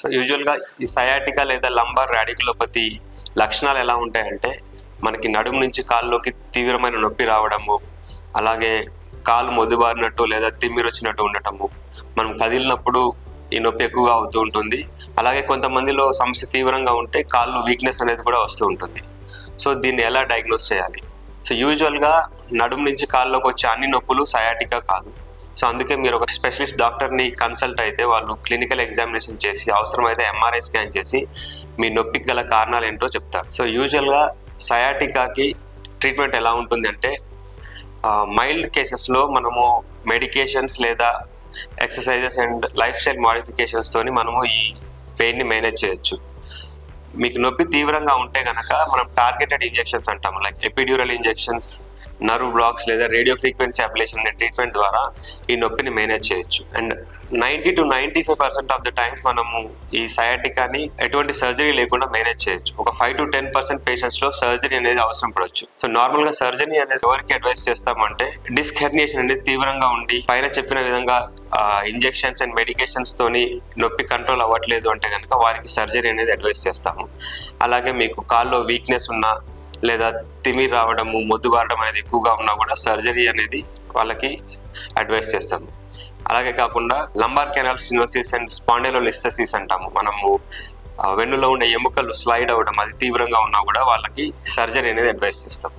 So యూజువల్గా ఈ sciatica లేదా లంబార్ రాడికులోపతి లక్షణాలు ఎలా ఉంటాయంటే మనకి నడుము నుంచి కాల్లోకి తీవ్రమైన నొప్పి రావడము అలాగే కాలు మొద్దుబారినట్టు లేదా తిమ్మిరి వచ్చినట్టు ఉండటము. మనం కదిలినప్పుడు ఈ నొప్పి ఎక్కువగా అవుతూ ఉంటుంది. అలాగే కొంతమందిలో సమస్య తీవ్రంగా ఉంటే కాళ్ళు వీక్నెస్ అనేది కూడా వస్తూ ఉంటుంది. సో దీన్ని ఎలా డయాగ్నోస్ చేయాలి? సో యూజువల్గా నడుము నుంచి కాళ్ళలోకి వచ్చే అన్ని నొప్పులు సయాటికా కాదు. సో అందుకే మీరు ఒక స్పెషలిస్ట్ డాక్టర్ని కన్సల్ట్ అయితే వాళ్ళు క్లినికల్ ఎగ్జామినేషన్ చేసి అవసరమైతే ఎంఆర్ఐ స్కాన్ చేసి మీ నొప్పికి గల కారణాలు ఏంటో చెప్తారు. సో యూజువల్గా సయాటికాకి ట్రీట్మెంట్ ఎలా ఉంటుంది అంటే మైల్డ్ కేసెస్లో మనము మెడికేషన్స్ లేదా exercises and life style modifications తోని మనము ఈ పెయిన్ని మేనేజ్ చేయొచ్చు. మీకు నొప్పి తీవ్రంగా ఉంటే కనుక మనం టార్గెటెడ్ ఇంజెక్షన్స్ అంటాం like epidural injections nerve blocks లేదా రేడియో ఫ్రీక్వెన్సీ అప్లేషన్ అనే ట్రీట్మెంట్ ద్వారా ఈ నొప్పిని మేనేజ్ చేయొచ్చు. And ninety to ninety five percent of the times మనము ఈ సయాటికాని ఎటువంటి సర్జరీ లేకుండా మేనేజ్ చేయొచ్చు. ఒక ఫైవ్ టు టెన్ పర్సెంట్ పేషెంట్స్లో సర్జరీ అనేది అవసరం పడవచ్చు సో నార్మల్గా సర్జరీ అనేది ఎవరికి అడ్వైస్ చేస్తామంటే డిస్క్ హెర్నియేషన్ అనేది తీవ్రంగా ఉండి పైన చెప్పిన విధంగా ఇంజెక్షన్స్ అండ్ మెడికేషన్స్ తోని నొప్పి కంట్రోల్ అవ్వట్లేదు అంటే కనుక వారికి సర్జరీ అనేది అడ్వైస్ చేస్తాము. అలాగే మీకు కాల్లో వీక్నెస్ ఉన్నా లేదా తిమిరి రావడము మొద్దుబారడం అనేది ఎక్కువగా ఉన్నా కూడా సర్జరీ అనేది వాళ్ళకి అడ్వైస్ చేస్తాము. అలాగే కాకుండా lumbar canal stenosis and spondylolisthesis అంటాము. మనము వెన్నులో ఉండే ఎముకలు స్లైడ్ అవ్వడం అది తీవ్రంగా ఉన్నా కూడా వాళ్ళకి సర్జరీ అనేది అడ్వైస్ చేస్తాం